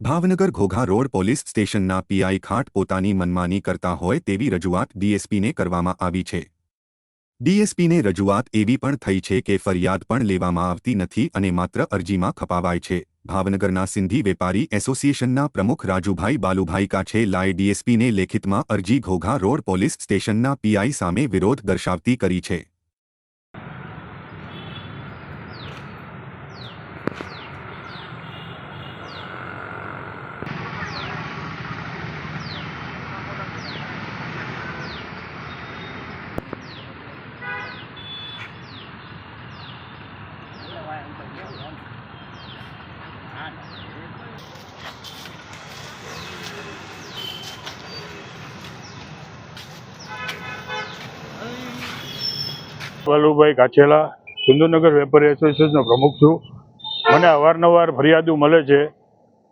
Bhavnagar Ghogha road police સ્ટેશનના PI ખાટ પોતાની મનમાની કરતા હોય તેવી રજૂઆત ડીએસપીને કરવામાં આવી છે. ડીએસપીને રજૂઆત એવી પણ થઈ છે કે ફરિયાદ પણ લેવામાં આવતી નથી અને માત્ર અરજીમાં ખપાવાય છે. ભાવનગરના સિંધી વેપારી એસોસિએશનના પ્રમુખ રાજુભાઈ બાલુભાઈ કાછે લાય ડીએસપીને લેખિતમાં અરજી ઘોઘા રોડ પોલીસ સ્ટેશનના પીઆઈ સામે વિરોધ દર્શાવતી કરી છે. વાલુભાઈ કાછેલા સુંદરનગર વેપારી એસોસિએશનનો પ્રમુખ છું. મને અવારનવાર ફરિયાદો મળે છે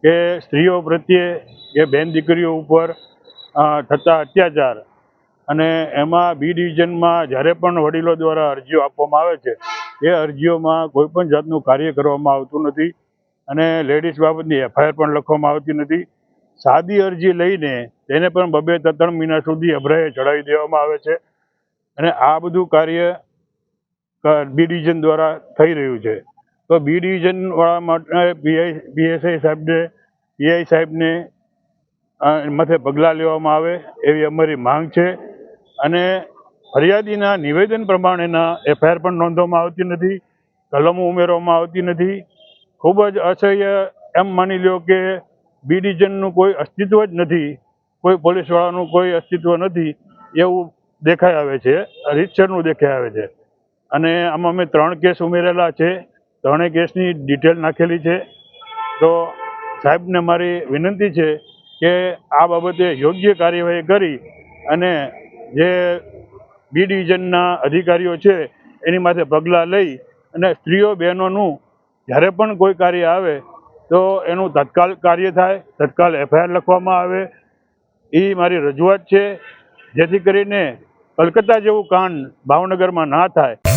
કે સ્ત્રીઓ પ્રત્યે કે બેન દીકરીઓ ઉપર થતા અત્યાચાર અને એમાં બી ડિવિઝનમાં જ્યારે પણ વડીલો દ્વારા અરજીઓ આપવામાં આવે છે, એ અરજીઓમાં કોઈ પણ જાતનું કાર્ય કરવામાં આવતું નથી અને લેડીઝ બાબતની એફઆઈઆર પણ લખવામાં આવતી નથી. સાદી અરજી લઈને તેને પણ બબે ત્રણ મહિના સુધી અભરાએ ચડાવી દેવામાં આવે છે અને આ બધું કાર્ય બી ડિવિઝન દ્વારા થઈ રહ્યું છે. તો બી ડિવિઝનવાળા માટે પીઆઈ, પીએસઆઈ સાહેબને, પીઆઈ સાહેબને મથે પગલાં લેવામાં આવે એવી અમારી માંગ છે. અને ફરિયાદીના નિવેદન પ્રમાણેના એફઆઈઆર પણ નોંધવામાં આવતી નથી, કલમો ઉમેરવામાં આવતી નથી. ખૂબ જ અસહ્ય એમ માની લ્યો કે બી ડિવિઝનનું કોઈ અસ્તિત્વ જ નથી, કોઈ પોલીસવાળાનું કોઈ અસ્તિત્વ નથી એવું દેખાઈ આવે છે, રીતસરનું દેખાઈ આવે છે. અને આમાં અમે ત્રણ કેસ ઉમેરેલા છે. ત્રણેય કેસની ડિટેલ નાખેલી છે. તો સાહેબને મારી વિનંતી છે કે આ બાબતે યોગ્ય કાર્યવાહી કરી અને જે બી ડિવિઝનના અધિકારીઓ છે એની માથે પગલાં લઈ અને સ્ત્રીઓ બહેનોનું જ્યારે પણ કોઈ કાર્ય આવે તો એનું તત્કાલ કાર્ય થાય, તત્કાલ એફઆઈઆર લખવામાં આવે. એ મારી રજૂઆત છે. જેથી કરીને કલકત્તા જેવું કાંડ ભાવનગરમાં ના થાય.